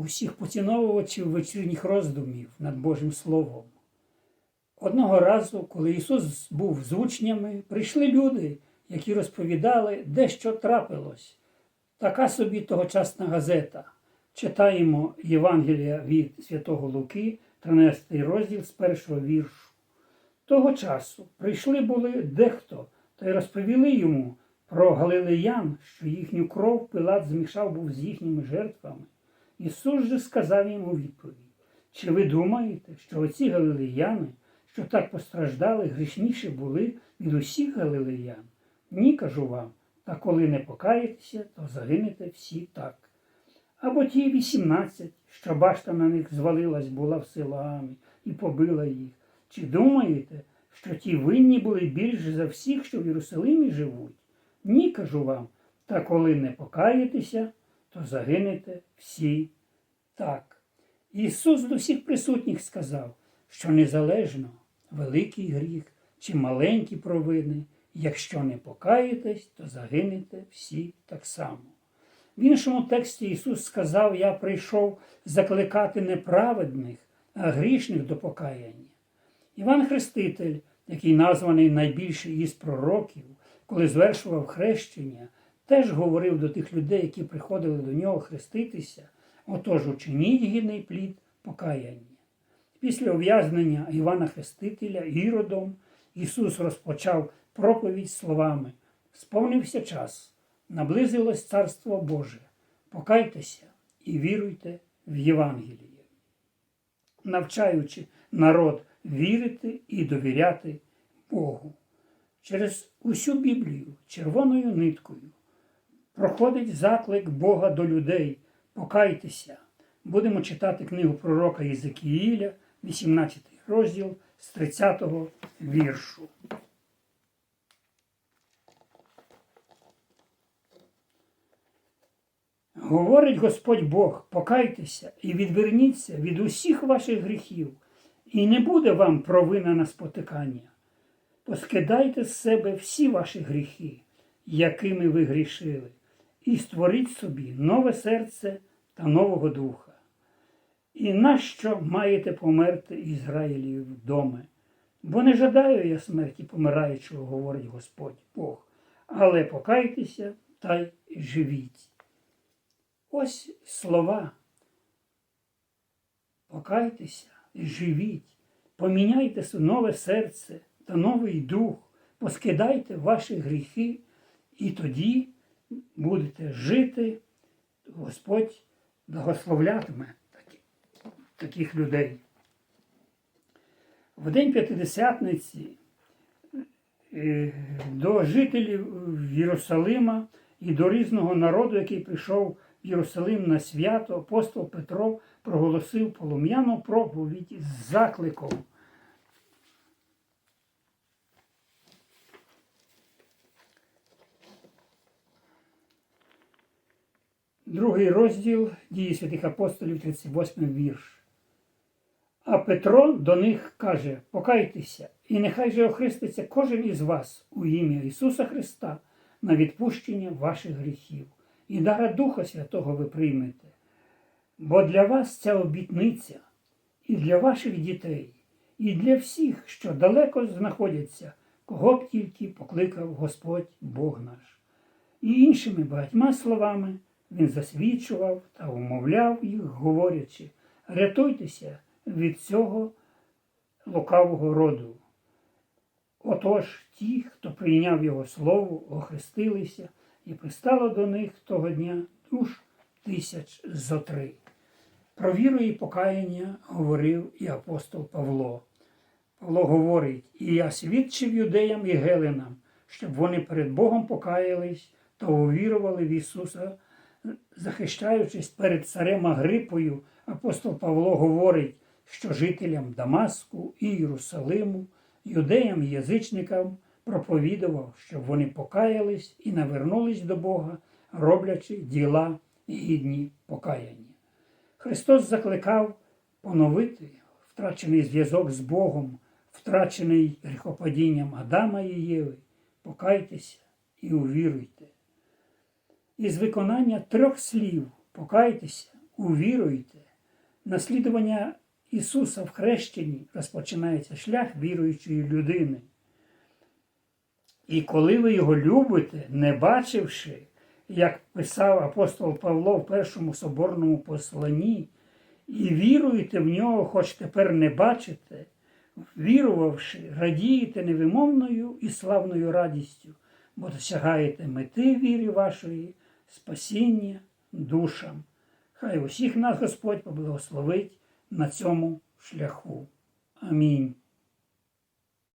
усіх поціновувачів вечірніх роздумів над Божим Словом. Одного разу, коли Ісус був з учнями, прийшли люди, які розповідали, де що трапилось. Така собі тогочасна газета. Читаємо Євангелія від Святого Луки, 13 розділ з першого віршу. Того часу прийшли були дехто та й розповіли йому про галилеян, що їхню кров Пилат змішав був з їхніми жертвами. Ісус же сказав їм у відповідь: Чи ви думаєте, що оці галилеяни, що так постраждали, грішніші були від усіх галилеян? Ні, кажу вам, та коли не покаєтеся, то загинете всі так. Або ті вісімнадцять, що башта на них звалилась була в Силаамі і побила їх. Чи думаєте, що ті винні були більш за всіх, що в Єрусалимі живуть? Ні, кажу вам, та коли не покаєтеся, то загинете всі так. Ісус до всіх присутніх сказав, що незалежно великий гріх чи маленькі провини, якщо не покаєтесь, то загинете всі так само. В іншому тексті Ісус сказав: Я прийшов закликати не праведних, а грішних до покаяння. Іван Хреститель, який названий найбільший із пророків, коли звершував хрещення, теж говорив до тих людей, які приходили до нього хреститися, отож учиніть гідний плід покаяння. Після ув'язнення Івана Хрестителя Іродом Ісус розпочав проповідь словами: Сповнився час, наблизилось Царство Боже, покайтеся і віруйте в Євангеліє. навчаючи народ вірити і довіряти Богу. Через усю Біблію червоною ниткою проходить заклик Бога до людей. Покайтеся. Будемо читати книгу пророка Єзекіїля, 18 розділ з 30 віршу. Говорить Господь Бог, покайтеся і відверніться від усіх ваших гріхів, і не буде вам провина на спотикання. Поскидайте з себе всі ваші гріхи, якими ви грішили, і створіть собі нове серце та нового духа. І нащо маєте померти Ізраїлів вдома? Бо не жадаю я смерті помираючого, говорить Господь Бог, але покайтеся та й живіть. Ось слова. Покайтеся живіть, поміняйте нове серце та новий дух, поскидайте ваші гріхи, і тоді будете жити, Господь благословлятиме таких людей. В день П'ятидесятниці е, до жителів Єрусалима і до різного народу, який прийшов в Єрусалим на свято, апостол Петро проголосив полум'яну проповідь з закликом. Другий розділ дії святих апостолів, 38 вірш. А Петро до них каже: Покайтеся, і нехай же охреститься кожен із вас у ім'я Ісуса Христа на відпущення ваших гріхів, і дара Духа Святого ви приймете. Бо для вас ця обітниця і для ваших дітей, і для всіх, що далеко знаходяться, кого б тільки покликав Господь Бог наш. І іншими багатьма словами він засвідчував та умовляв їх, говорячи: рятуйтеся від цього лукавого роду. Отож, ті, хто прийняв його слово, охрестилися, і пристало до них того дня душ тисяч зо три. Про віру і покаяння говорив і апостол Павло. Павло говорить, і я свідчив юдеям і геленам, щоб вони перед Богом покаялись та увірували в Ісуса, захищаючись перед царем Агрипою, апостол Павло говорить, що жителям Дамаску і Єрусалиму, юдеям і язичникам проповідував, щоб вони покаялись і навернулись до Бога, роблячи діла гідні покаяння. Христос закликав поновити втрачений зв'язок з Богом, втрачений гріхопадінням Адама і Єви. Покайтеся і увіруйте. Із виконання трьох слів покайтеся, увіруйте, наслідування Ісуса в хрещенні розпочинається шлях віруючої людини. І коли ви його любите, не бачивши, як писав апостол Павло в першому соборному посланні, і віруєте в нього, хоч тепер не бачите, вірувавши, радієте невимовною і славною радістю, бо досягаєте мети віри вашої, спасіння душам. Хай усіх нас Господь поблагословить на цьому шляху. Амінь.